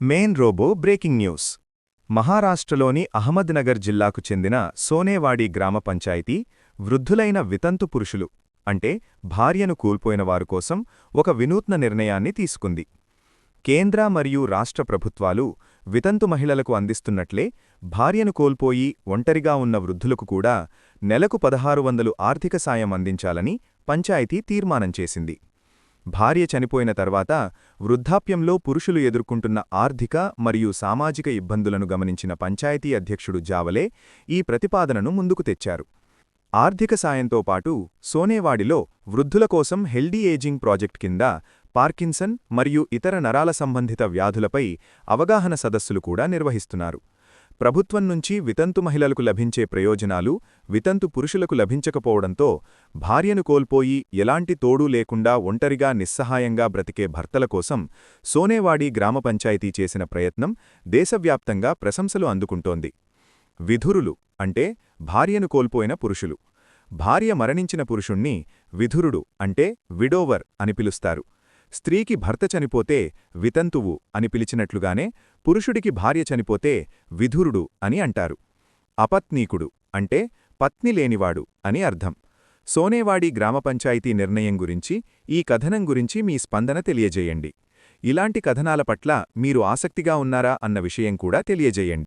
Main robo breaking news. మహారాష్ట్రలోని అహ్మద్నగర్ జిల్లాకు చెందిన సోనేవాడి గ్రామ పంచాయతీ వృద్ధులైన వితంతు పురుషులు అంటే భార్యను కోల్పోయిన వారు కోసం ఒక వినూత్న నిర్ణయాన్ని తీసుకుంది. కేంద్ర మరియు రాష్ట్ర ప్రభుత్వాలు వితంతు మహిళలకు అందిస్తున్నట్లే భార్యను కోల్పోయి ఒంటరిగా ఉన్న వృద్ధులకు కూడా నెలకు పదహారు వందలు ఆర్థిక సాయం అందించాలని పంచాయతీ తీర్మానం చేసింది. భార్య చనిపోయిన తర్వాత వృద్ధాప్యంలో పురుషులు ఎదుర్కొంటున్న ఆర్థిక మరియు సామాజిక ఇబ్బందులను గమనించిన పంచాయతీ అధ్యక్షుడు జావలే ఈ ప్రతిపాదనను ముందుకు తెచ్చారు. ఆర్థిక సాయంతో పాటు సోనేవాడిలో వృద్ధుల కోసం హెల్దీ ఏజింగ్ ప్రాజెక్ట్ కింద పార్కిన్సన్ మరియు ఇతర నరాల సంబంధిత వ్యాధులపై అవగాహన సదస్సులు కూడా నిర్వహిస్తున్నారు. ప్రభుత్వం నుంచి వితంతు మహిళలకు లభించే ప్రయోజనాలు వితంతు పురుషులకు లభించకపోవడంతో భార్యను కోల్పోయి ఎలాంటి తోడూ లేకుండా ఒంటరిగా నిస్సహాయంగా బ్రతికే భర్తల కోసం సోనేవాడి గ్రామ పంచాయతీ చేసిన ప్రయత్నం దేశవ్యాప్తంగా ప్రశంసలు అందుకుంటోంది. విధురులు అంటే భార్యను కోల్పోయిన పురుషులు. భార్య మరణించిన పురుషుణ్ణి విధురుడు అంటే విడోవర్ అని పిలుస్తారు. స్త్రీకి భర్త చనిపోతే వితంతువు అని పిలిచినట్లుగానే పురుషుడికి భార్య చనిపోతే విధురుడు అని అంటారు. అపత్నీకుడు అంటే పత్ని లేనివాడు అని అర్థం. సోనేవాడి గ్రామ పంచాయతీ నిర్ణయం గురించి ఈ కథనం గురించి మీ స్పందన తెలియజేయండి. ఇలాంటి కథనాల పట్ల మీరు ఆసక్తిగా ఉన్నారా అన్న విషయం కూడా తెలియజేయండి.